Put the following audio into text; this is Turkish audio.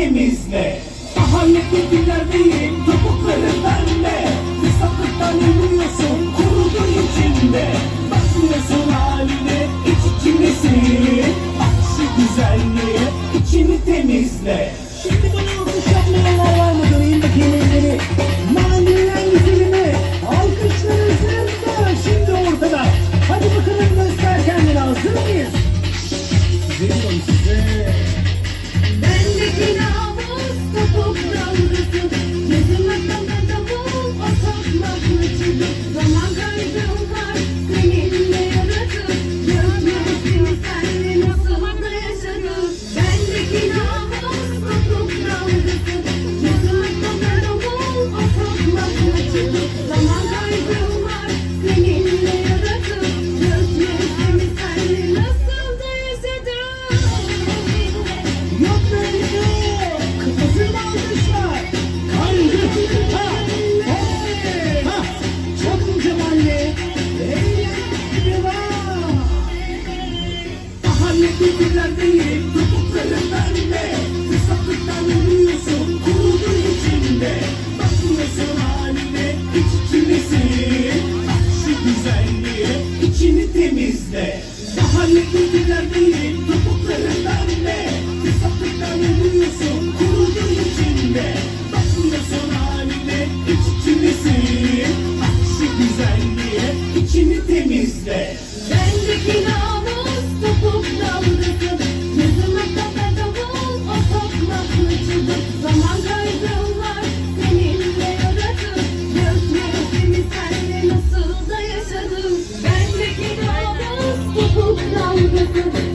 temizle. Daha dediler değil topukları bende Fesatlıktan ölüyorsun kurudun içinde. Bakmıyorsun haline iç içine seyir Bak şu güzelliğe içini temizle. Şimdi bana The longer you run. Denizde Daha yeni bilen değil Topuklarından ne Fesatlıklar ölüyorsun Kurudun içinde. Bakmıyorsun haline iç içindesin Bak şu güzelliğe içini temizle. Bendeki